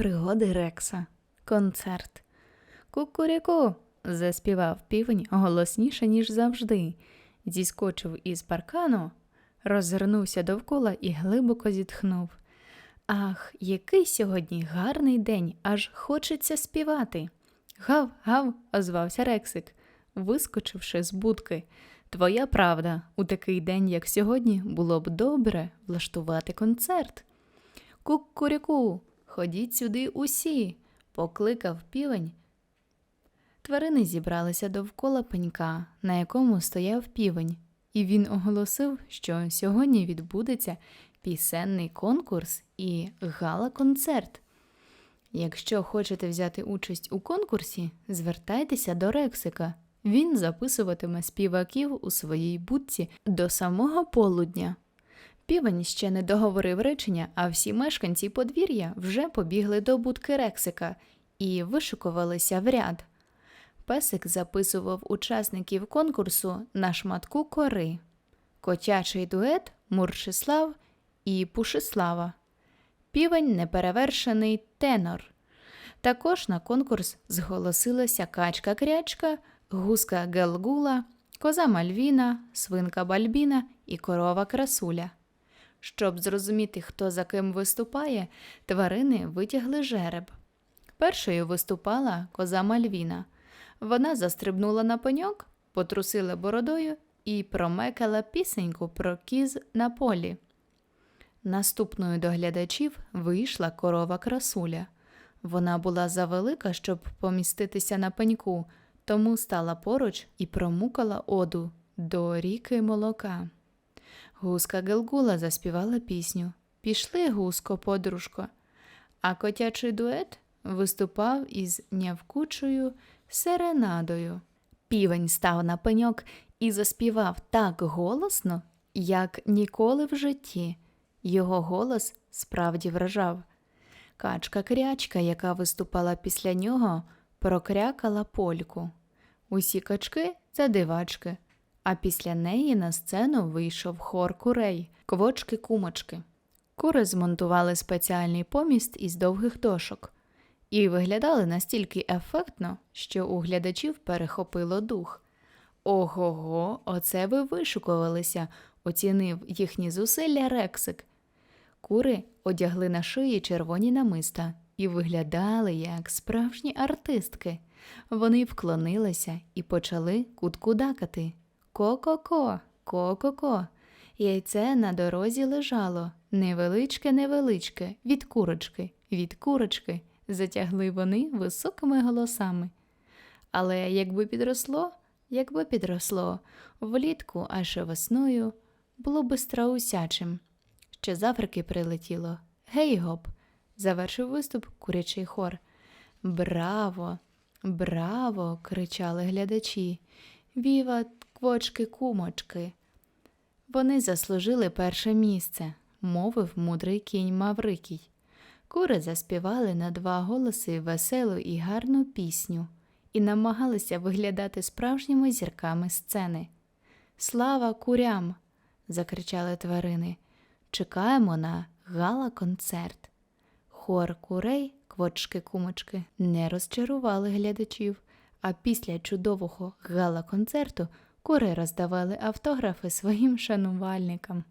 Пригоди Рекса. Концерт. Кукуріку. заспівав півень голосніше, ніж завжди. Зіскочив із паркану, розвернувся довкола і глибоко зітхнув. Ах, який сьогодні гарний день, аж хочеться співати. Гав, гав, озвався Рексик, вискочивши з будки. Твоя правда, у такий день, як сьогодні, було б добре влаштувати концерт. Кукуріку, ходіть сюди усі, покликав півень. Тварини зібралися довкола пенька, на якому стояв півень, і він оголосив, що сьогодні відбудеться пісенний конкурс і гала-концерт. Якщо хочете взяти участь у конкурсі, звертайтеся до Рексика. Він записуватиме співаків у своїй будці до самого полудня. Півень ще не договорив речення, а всі мешканці подвір'я вже побігли до будки Рексика і вишикувалися в ряд. Песик записував учасників конкурсу на шматку кори, котячий дует Муршислав і Пушислава, півень неперевершений тенор. Також на конкурс зголосилася качка крячка, гуска Гелгула, коза Мальвіна, свинка Бальбіна і корова Красуля. Щоб зрозуміти, хто за ким виступає, тварини витягли жереб. Першою виступала коза Мальвіна. Вона застрибнула на пеньок, потрусила бородою і промекала пісеньку про кіз на полі. Наступною до глядачів вийшла корова красуля. Вона була завелика, щоб поміститися на пеньку, тому стала поруч і промукала оду до ріки молока. Гуска Гелгула заспівала пісню Пішли, гуско, подружко. А котячий дует виступав із нявкучою серенадою. Півень став на пеньок і заспівав так голосно, як ніколи в житті. Його голос справді вражав. Качка крячка, яка виступала після нього, прокрякала польку. Усі качки це дивачки, а після неї на сцену вийшов хор курей, квочки-кумочки. Кури змонтували спеціальний поміст із довгих дошок і виглядали настільки ефектно, що у глядачів перехопило дух. Ого, го оце ви вишукувалися, оцінив їхні зусилля Рексик. Кури одягли на шиї червоні намиста і виглядали як справжні артистки. Вони вклонилися і почали куткудакати. Ко-ко-ко, ко-ко-ко. Яйце на дорозі лежало, невеличке, невеличке, від курочки, від курочки, затягли вони високими голосами. Але якби підросло, якби підросло, влітку аж весною було би страусячим. Ще з Африки прилетіло. Гей гоп! завершив виступ курячий хор. Браво! Браво! кричали глядачі. Віва квочки кумочки. Вони заслужили перше місце, мовив мудрий кінь Маврикій. Кури заспівали на два голоси веселу і гарну пісню і намагалися виглядати справжніми зірками сцени. Слава курям! закричали тварини. Чекаємо на гала-концерт. Хор курей, квочки-кумочки, не розчарували глядачів, а після чудового гала-концерту кури роздавали автографи своїм шанувальникам.